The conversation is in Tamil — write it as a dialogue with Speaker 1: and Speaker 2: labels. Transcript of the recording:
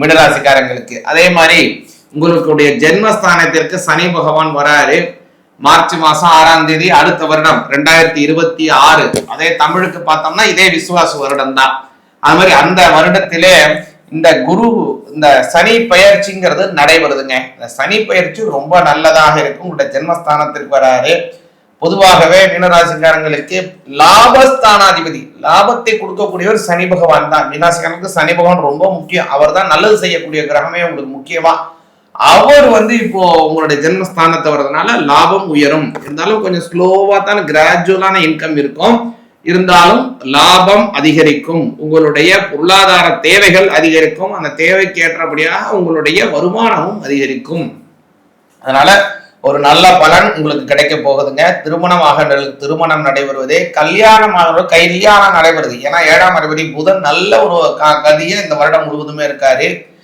Speaker 1: மிடராசிக்காரங்களுக்கு. அதே மாதிரி உங்களுடைய ஜென்மஸ்தானத்திற்கு சனி பகவான் வராரு. மார்ச் மாசம் ஆறாம் தேதி அடுத்த வருடம் ரெண்டாயிரத்தி இருபத்தி ஆறு. அதே தமிழுக்கு பார்த்தோம்னா இதே விசுவாச வருடம் தான் அது மாதிரி அந்த வருடத்திலே இந்த குரு இந்த சனி பயிற்சிங்கிறது நடைபெறுதுங்க. இந்த சனி பயிற்சி ரொம்ப நல்லதாக இருக்கும். உங்களுடைய ஜென்மஸ்தானத்திற்கு வராரு. பொதுவாகவே மீனராசிக்காரங்களுக்கு லாபஸ்தானாதிபதி லாபத்தை கொடுக்கக்கூடியவர் சனி பகவான் தான். மீனராசிக்காரங்களுக்கு சனி பகவான் ரொம்ப முக்கியம். அவர் தான் நல்லது செய்யக்கூடிய கிரகமே உங்களுக்கு முக்கியமா. அவர் வந்து இப்போ உங்களுடைய ஜென்மஸ்தானத்தை வர்றதுனால லாபம் உயரும். இருந்தாலும் கொஞ்சம் ஸ்லோவா தான் கிராஜுவலான இன்கம் இருக்கும். இருந்தாலும் லாபம் அதிகரிக்கும். உங்களுடைய பொருளாதார தேவைகள் அதிகரிக்கும். அந்த தேவைக்கு ஏற்றபடியாக உங்களுடைய வருமானமும் அதிகரிக்கும். அதனால ஒரு நல்ல பலன் உங்களுக்கு கிடைக்க போகுதுங்க. திருமணம் ஆகின்றவர்களுக்கு திருமணம் நடைபெறுவதே கல்யாணம் ஆகிற கல்யாணம் நடைபெறுது. ஏன்னா ஏழாம் அதிபதி புதன் நல்ல ஒரு க- கதியை இந்த வருடம் முழுவதுமே இருக்காரு.